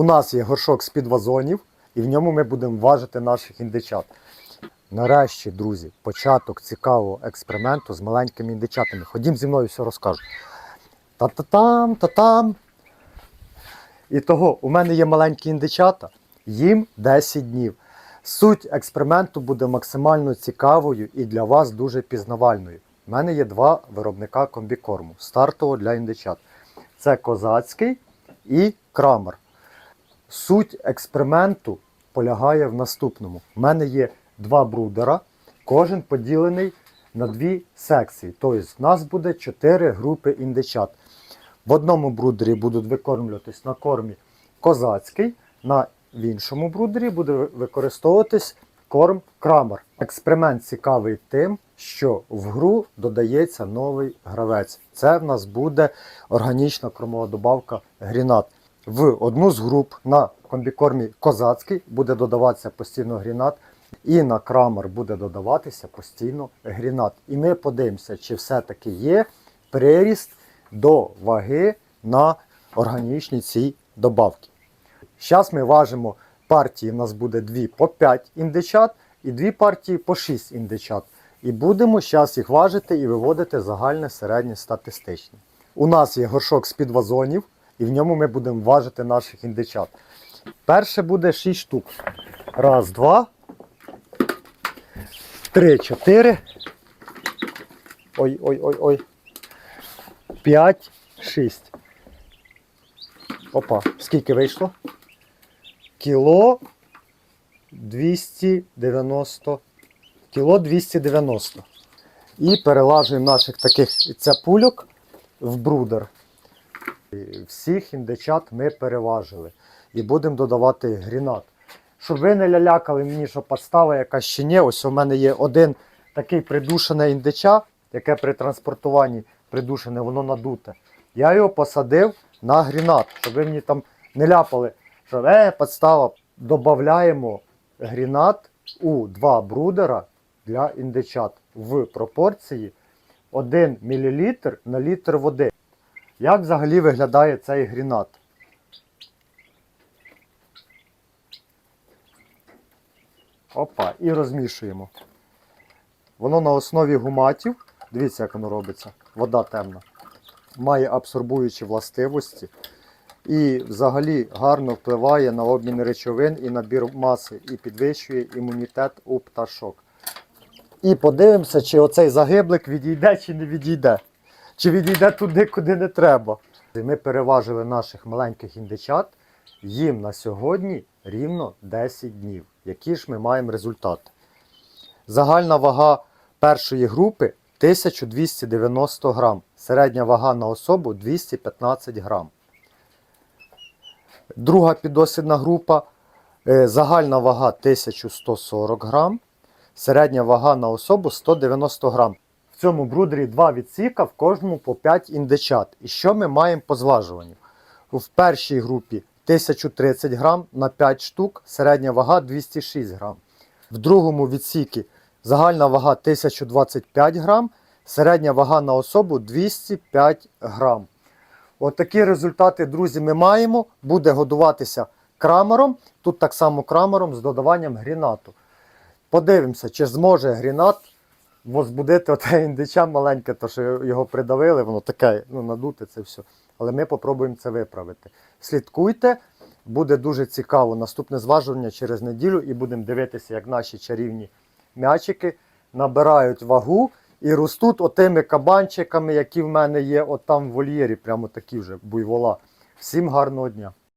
У нас є горшок з-під вазонів, і в ньому ми будемо важити наших індичат. Нарешті, друзі, початок цікавого експерименту з маленькими індичатами. Ходім зі мною все розкажу. Та-та-там, та-там. І того, у мене є маленькі індичата, їм 10 днів. Суть експерименту буде максимально цікавою і для вас дуже пізнавальною. У мене є два виробника комбікорму стартового для індичат. Це козацький і крамер. Суть експерименту полягає в наступному. У мене є два брудера, кожен поділений на дві секції. Тобто, в нас буде чотири групи індичат. В одному брудері будуть викормлюватись на кормі козацький, на в іншому брудері буде використовуватись корм крамер. Експеримент цікавий тим, що в гру додається новий гравець. Це в нас буде органічна кормова добавка грінат. В одну з груп на комбікормі козацький буде додаватися постійно грінат, і на крамер буде додаватися постійно грінат. І ми подивимося, чи все-таки є приріст до ваги на органічні ці добавки. Зараз ми важимо партії, у нас буде дві по 5 індичат і дві партії по 6 індичат. І будемо зараз їх важити і виводити загальне середнє статистичне. У нас є горшок з-під вазонів, і в ньому ми будемо важити наших індичат. Перше буде 6 штук. Раз, два, три, чотири. Ой, ой, ой, ой. П'ять, шість. Опа, скільки вийшло? Кіло 290. Кіло 290. І перелажуємо наших таких цяпульок в брудер. Всіх індичат ми переважили. І будемо додавати грінат. Щоб ви не лялякали мені, що подстава якась ще ні. Ось у мене є один такий придушене індича, яке при транспортуванні придушене, воно надуте. Я його посадив на грінат, щоб ви мені там не ляпали, що е, подстава. Додаємо грінат у два брудера для індичат в пропорції 1 мл на літр води. Як взагалі виглядає цей грінат? Опа, і розмішуємо. Воно на основі гуматів. Дивіться, як воно робиться. Вода темна. Має абсорбуючі властивості. І взагалі гарно впливає на обмін речовин і набір маси, і підвищує імунітет у пташок. І подивимося, чи оцей загиблик відійде чи не відійде. Чи відійде туди, куди не треба. Ми переважили наших маленьких індичат. Їм на сьогодні рівно 10 днів. Які ж ми маємо результати? Загальна вага першої групи 1290 грам. Середня вага на особу 215 грам. Друга піддослідна група е, загальна вага 1140 грам. Середня вага на особу 190 грам. Цьому брудері два відсіка, в кожному по 5 індичат. І що ми маємо по зважуванню? В першій групі 1030 грам на 5 штук, середня вага 206 грам. В другому відсікі загальна вага 1025 грам, середня вага на особу 205 грам. От результати, друзі, ми маємо. Буде годуватися крамером. Тут так само крамером з додаванням грінату. Подивимося, чи зможе грінат возбудити оте індича маленьке, то що його придавили, воно таке, ну, надуте це все. Але ми попробуємо це виправити. Слідкуйте, буде дуже цікаво наступне зважування через неділю і будемо дивитися, як наші чарівні м'ячики набирають вагу і ростуть отими кабанчиками, які в мене є от там в вольєрі, прямо такі вже буйвола. Всім гарного дня!